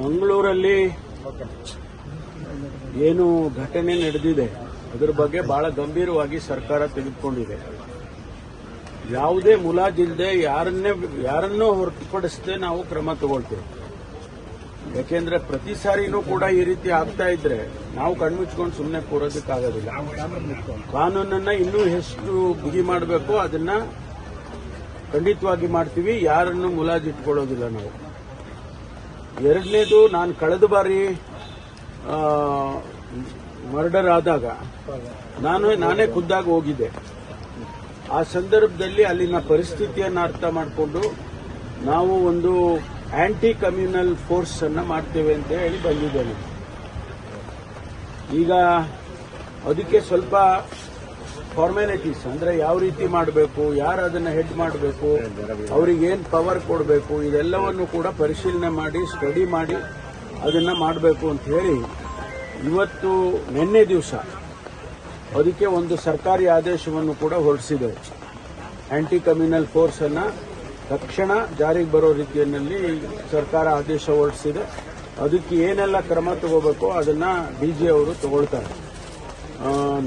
ಮಂಗಳೂರಲ್ಲಿ ಏನು ಘಟನೆ ನಡೆದಿದೆ ಅದರ ಬಗ್ಗೆ ಬಹಳ ಗಂಭೀರವಾಗಿ ಸರ್ಕಾರ ತೆಗೆದುಕೊಂಡಿದೆ ಯಾವುದೇ ಮುಲಾಜಿಲ್ಲದೆ ಯಾರನ್ನೇ ಯಾರನ್ನೂ ಹೊರತುಪಡಿಸದೆ ನಾವು ಕ್ರಮ ತಗೊಳ್ತೇವೆ. ಯಾಕೆಂದ್ರೆ ಪ್ರತಿ ಸಾರಿನೂ ಕೂಡ ಈ ರೀತಿ ಆಗ್ತಾ ಇದ್ರೆ ನಾವು ಕಣ್ಮುಚ್ಕೊಂಡು ಸುಮ್ಮನೆ ಕೂರೋದಕ್ಕಾಗೋದಿಲ್ಲ ಕಾನೂನನ್ನ ಇನ್ನೂ ಎಷ್ಟು ಬಿಗಿ ಮಾಡಬೇಕು ಅದನ್ನ ಖಂಡಿತವಾಗಿ ಮಾಡ್ತೀವಿ ಯಾರನ್ನು ಮುಲಾಜಿಟ್ಕೊಳ್ಳೋದಿಲ್ಲ ನಾವು. ಎರಡನೇದು ನಾನು ಕಳೆದ ಬಾರಿ ಮರ್ಡರ್ ಆದಾಗ ನಾನು, ನಾನೇ ಖುದ್ದಾಗಿ ಹೋಗಿದ್ದೆ. ಆ ಸಂದರ್ಭದಲ್ಲಿ ಅಲ್ಲಿನ ಪರಿಸ್ಥಿತಿಯನ್ನು ಅರ್ಥ ಮಾಡಿಕೊಂಡು ನಾವು ಒಂದು ಆಂಟಿ ಕಮ್ಯುನಲ್ ಫೋರ್ಸ್ ಅನ್ನು ಮಾಡ್ತೇವೆ ಅಂತ ಹೇಳಿ ಬಂದಿದ್ದೇನೆ. ಈಗ ಅದಕ್ಕೆ ಸ್ವಲ್ಪ ಫಾರ್ಮ್ಯಾಲಿಟೀಸ್ ಅಂದ್ರೆ ಯಾವ ರೀತಿ ಮಾಡಬೇಕು, ಯಾರು ಅದನ್ನ ಹೆಡ್ ಮಾಡಬೇಕು, ಅವ್ರಿಗೆ ಏನು ಪವರ್ ಕೊಡಬೇಕು, ಇದೆಲ್ಲವನ್ನು ಕೂಡ ಪರಿಶೀಲನೆ ಮಾಡಿ ಸ್ಟಡಿ ಮಾಡಿ ಅದನ್ನ ಮಾಡಬೇಕು ಅಂತ ಹೇಳಿ ಇವತ್ತು ನಿನ್ನೆ ದಿವಸ ಅದಕ್ಕೆ ಒಂದು ಸರ್ಕಾರಿ ಆದೇಶವನ್ನು ಕೂಡ ಹೊರಡಿಸಿದೆ. ಆಂಟಿ ಕಮ್ಯುನಲ್ ಫೋರ್ಸ್ ಅನ್ನ ತಕ್ಷಣ ಜಾರಿಗೆ ಬರೋ ರೀತಿಯಲ್ಲಿ ಸರ್ಕಾರ ಆದೇಶ ಹೊರಡಿಸಿದೆ. ಅದಕ್ಕೆ ಏನೆಲ್ಲ ಕ್ರಮ ತಗೋಬೇಕೋ ಅದನ್ನ ಡಿಜಿ ಅವರು ತಗೊಳ್ತಾರೆ.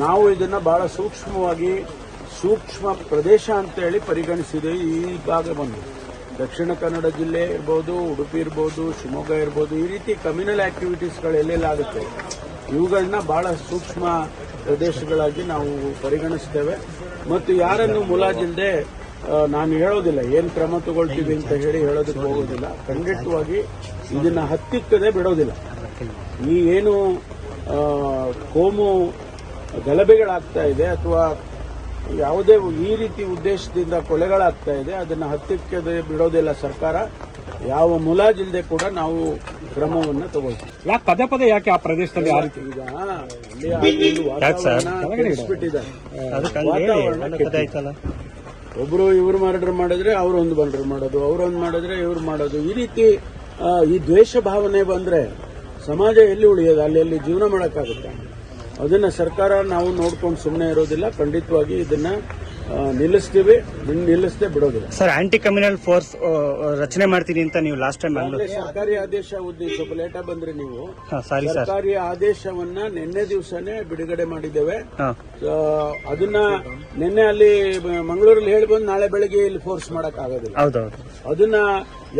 ನಾವು ಇದನ್ನ ಬಹಳ ಸೂಕ್ಷ್ಮವಾಗಿ ಸೂಕ್ಷ್ಮ ಪ್ರದೇಶ ಅಂತ ಹೇಳಿ ಪರಿಗಣಿಸಿದೆ. ಈ ಭಾಗವನ್ನು ದಕ್ಷಿಣ ಕನ್ನಡ ಜಿಲ್ಲೆ ಇರ್ಬೋದು, ಉಡುಪಿ ಇರ್ಬೋದು, ಶಿವಮೊಗ್ಗ ಇರ್ಬೋದು, ಈ ರೀತಿ ಕಮ್ಯುನಲ್ ಆಕ್ಟಿವಿಟೀಸ್ಗಳು ಎಲ್ಲೆಲ್ಲಾಗುತ್ತೆ ಇವುಗಳನ್ನ ಬಹಳ ಸೂಕ್ಷ್ಮ ಪ್ರದೇಶಗಳಾಗಿ ನಾವು ಪರಿಗಣಿಸ್ತೇವೆ. ಮತ್ತು ಯಾರನ್ನು ಮುಲಾಜಿಲ್ಲದೆ ನಾನು ಹೇಳೋದಿಲ್ಲ, ಏನು ಕ್ರಮ ತಗೊಳ್ತೀವಿ ಅಂತ ಹೇಳಿ ಹೇಳೋದಕ್ಕೆ ಹೋಗೋದಿಲ್ಲ. ಖಂಡಿತವಾಗಿ ಇದನ್ನ ಹತ್ತಿಕ್ಕದೆ ಬಿಡೋದಿಲ್ಲ. ಈ ಏನು ಕೋಮು ಗಲಭೆಗಳಾಗ್ತಾ ಇದೆ ಅಥವಾ ಯಾವುದೇ ಈ ರೀತಿ ಉದ್ದೇಶದಿಂದ ಕೊಲೆಗಳಾಗ್ತಾ ಇದೆ ಅದನ್ನು ಹತ್ತಿಕ್ಕೆ ಬಿಡೋದಿಲ್ಲ ಸರ್ಕಾರ. ಯಾವ ಮುಲಾಜಿಲ್ಲದೆ ಕೂಡ ನಾವು ಕ್ರಮವನ್ನು ತಗೊಳ್ತೀವಿ. ಯಾಕೆ ಪದೇ ಪದೇ ಯಾಕೆ ಆ ಪ್ರದೇಶದಲ್ಲಿ ಆ ರೀತಿ ಈಗ ಅಲ್ಲಿ ಆ ಒಂದು ವಾತಾವರಣ ಕೆಡಿಸ್ಬಿಟ್ಟಿದ್ದಾರೆ. ವಾತಾವರಣ ಕೆಟ್ಟಿದೆ. ಒಬ್ರು ಇವ್ರು ಮರ್ಡರ್ ಮಾಡಿದ್ರೆ ಅವರೊಂದು ಮರ್ಡರ್ ಮಾಡೋದು ಅವರೊಂದು ಮಾಡಿದ್ರೆ ಇವ್ರು ಮಾಡೋದು. ಈ ರೀತಿ ಆ, ಈ ದ್ವೇಷ ಭಾವನೆ ಬಂದ್ರೆ ಸಮಾಜ ಎಲ್ಲಿ ಉಳಿಯೋದು? ಅಲ್ಲಿ ಎಲ್ಲಿ ಜೀವನ ಮಾಡೋಕ್ಕಾಗುತ್ತೆ? ಅದನ್ನ ಸರ್ಕಾರ ನಾವು ನೋಡ್ಕೊಂಡು ಸುಮ್ಮನೆ ಇರೋದಿಲ್ಲ. ಖಂಡಿತವಾಗಿ ಇದನ್ನ ನಿಲ್ಲಿಸ್ತೀವಿ. ನಿಲ್ಲಿಸದೆ ಬಿಡೋದಿಲ್ಲ. ಸರ್ ಆಂಟಿ ಕಮ್ಯುನಲ್ ಫೋರ್ಸ್ ರಚನೆ ಮಾಡ್ತೀನಿ ಅಂತ ನೀವು ಲಾಸ್ಟ್ ಟೈಮ್ ಸರ್ಕಾರಿ ಆದೇಶ ಸ್ವಲ್ಪ ಲೇಟಾಗಿ ಬಂದ್ರೆ ನೀವು. ಸಾರಿ ಸರ್ ಸರ್ಕಾರಿ ಆದೇಶವನ್ನ ನಿನ್ನೆ ದಿವಸನೇ ಬಿಡುಗಡೆ ಮಾಡಿದ್ದೇವೆ. ಅದನ್ನ ನಿನ್ನೆ ಅಲ್ಲಿ ಮಂಗಳೂರಲ್ಲಿ ಹೇಳಿ ಬಂದು ನಾಳೆ ಬೆಳಗ್ಗೆ ಇಲ್ಲಿ ಫೋರ್ಸ್ ಮಾಡಕ್ ಆಗೋದಿಲ್ಲ. ಅದನ್ನ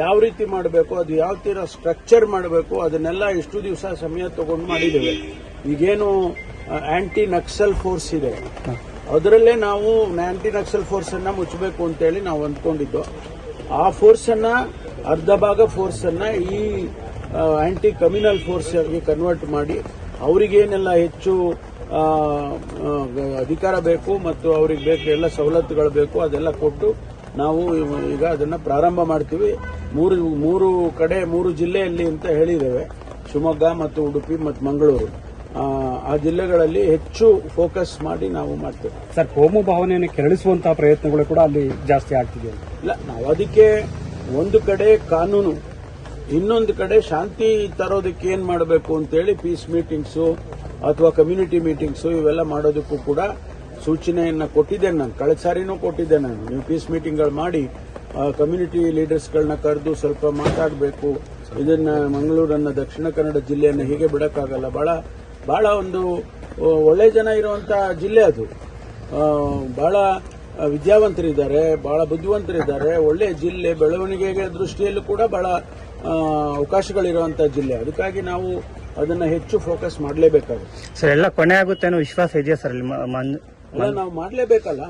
ಯಾವ ರೀತಿ ಮಾಡಬೇಕು ಅದು ಯಾವ ತೀರ ಸ್ಟ್ರಕ್ಚರ್ ಮಾಡಬೇಕು ಅದನ್ನೆಲ್ಲ ಎಷ್ಟು ದಿವಸ ಸಮಯ ತಗೊಂಡು ಮಾಡಿದ್ದೇವೆ. ಈಗೇನು ಆಂಟಿ ನಕ್ಸಲ್ ಫೋರ್ಸ್ ಇದೆ. ಅದರಲ್ಲೇ ನಾವು ಆಂಟಿ ನಕ್ಸಲ್ ಫೋರ್ಸ್ ಅನ್ನ ಮುಚ್ಚಬೇಕು ಅಂತೇಳಿ ನಾವು ಅಂದ್ಕೊಂಡಿದ್ದು. ಆ ಫೋರ್ಸ್ ಅನ್ನ, ಅರ್ಧ ಭಾಗ ಫೋರ್ಸ್ ಅನ್ನ ಈ ಆಂಟಿ ಕಮ್ಯುನಲ್ ಫೋರ್ಸ್ ಆಗಿ ಕನ್ವರ್ಟ್ ಮಾಡಿ ಅವರಿಗೇನೆಲ್ಲ ಹೆಚ್ಚು ಅಧಿಕಾರ ಬೇಕು ಮತ್ತು ಅವ್ರಿಗೆ ಬೇಕು, ಎಲ್ಲ ಸವಲತ್ತುಗಳು ಬೇಕು, ಅದೆಲ್ಲ ಕೊಟ್ಟು ನಾವು ಈಗ ಅದನ್ನ ಪ್ರಾರಂಭ ಮಾಡ್ತೀವಿ. ಮೂರು ಮೂರು ಕಡೆ, ಮೂರು ಜಿಲ್ಲೆಯಲ್ಲಿ ಅಂತ ಹೇಳಿದ್ದೇವೆ. ಶಿವಮೊಗ್ಗ ಮತ್ತು ಉಡುಪಿ ಮತ್ತು ಮಂಗಳೂರು. ಆ, ಜಿಲ್ಲೆಗಳಲ್ಲಿ ಹೆಚ್ಚು ಫೋಕಸ್ ಮಾಡಿ ನಾವು ಮಾಡ್ತೇವೆ. ಸರ್ ಕೋಮು ಭಾವನೆಯನ್ನು ಕೆರಳಿಸುವಂತಹ ಪ್ರಯತ್ನಗಳು ಕೂಡ ಅಲ್ಲಿ ಜಾಸ್ತಿ ಆಗ್ತಿದೆ. ಇಲ್ಲ ನಾವು ಅದಕ್ಕೆ ಒಂದು ಕಡೆ ಕಾನೂನು ಇನ್ನೊಂದು ಕಡೆ ಶಾಂತಿ ತರೋದಕ್ಕೆ ಏನ್ ಮಾಡಬೇಕು ಅಂತೇಳಿ ಪೀಸ್ ಮೀಟಿಂಗ್ಸು ಅಥವಾ ಕಮ್ಯುನಿಟಿ ಮೀಟಿಂಗ್ಸು ಇವೆಲ್ಲ ಮಾಡೋದಕ್ಕೂ ಕೂಡ ಸೂಚನೆಯನ್ನ ಕೊಟ್ಟಿದ್ದೇನೆ ನಾನು. ಕಳೆದ ಸಾರಿನೂ ಕೊಟ್ಟಿದ್ದೆ ನಾನು. ನೀವು ಪೀಸ್ ಮೀಟಿಂಗ್ಗಳು ಮಾಡಿ ಕಮ್ಯುನಿಟಿ ಲೀಡರ್ಸ್ಗಳನ್ನ ಕರೆದು ಸ್ವಲ್ಪ ಮಾತಾಡಬೇಕು. ಇದನ್ನ ಮಂಗಳೂರನ್ನ ದಕ್ಷಿಣ ಕನ್ನಡ ಜಿಲ್ಲೆಯನ್ನು ಹೀಗೆ ಬಿಡಕ್ಕಾಗಲ್ಲ. ಬಹಳ ಬಹಳ ಒಂದು ಒಳ್ಳೆ ಜನ ಇರುವಂತ ಜಿಲ್ಲೆ ಅದು. ಬಹಳ ವಿದ್ಯಾವಂತರಿದ್ದಾರೆ ಬಹಳ ಬುದ್ಧಿವಂತರಿದ್ದಾರೆ. ಒಳ್ಳೆ ಜಿಲ್ಲೆ ಬೆಳವಣಿಗೆಗೆ ದೃಷ್ಟಿಯಲ್ಲೂ ಕೂಡ ಬಹಳ ಅವಕಾಶಗಳಿರುವಂಥ ಅವಕಾಶಗಳಿರುವಂತಹ ಜಿಲ್ಲೆ. ಅದಕ್ಕಾಗಿ ನಾವು ಅದನ್ನ ಹೆಚ್ಚು ಫೋಕಸ್ ಮಾಡಲೇಬೇಕಾಗುತ್ತೆ. ಸರ್ ಎಲ್ಲ ಕೊನೆ ಆಗುತ್ತೆ ಅನ್ನೋ ವಿಶ್ವಾಸ ಇದೆಯಾ ಸರ್ ನಾವು ಮಾಡಲೇಬೇಕಲ್ಲ.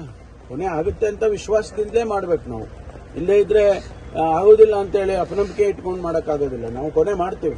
ಕೊನೆ ಆಗುತ್ತೆ ಅಂತ ವಿಶ್ವಾಸದಿಂದಲೇ ಮಾಡ್ಬೇಕು ನಾವು. ಇಲ್ಲೇ ಇದ್ರೆ ಆಗುದಿಲ್ಲ ಆಗೋದಿಲ್ಲ ಅಂತೇಳಿ ಅಪನಂಬಿಕೆ ಇಟ್ಕೊಂಡು ಮಾಡೋಕ್ಕಾಗೋದಿಲ್ಲ. ನಾವು ಕೊನೆ ಮಾಡ್ತೀವಿ.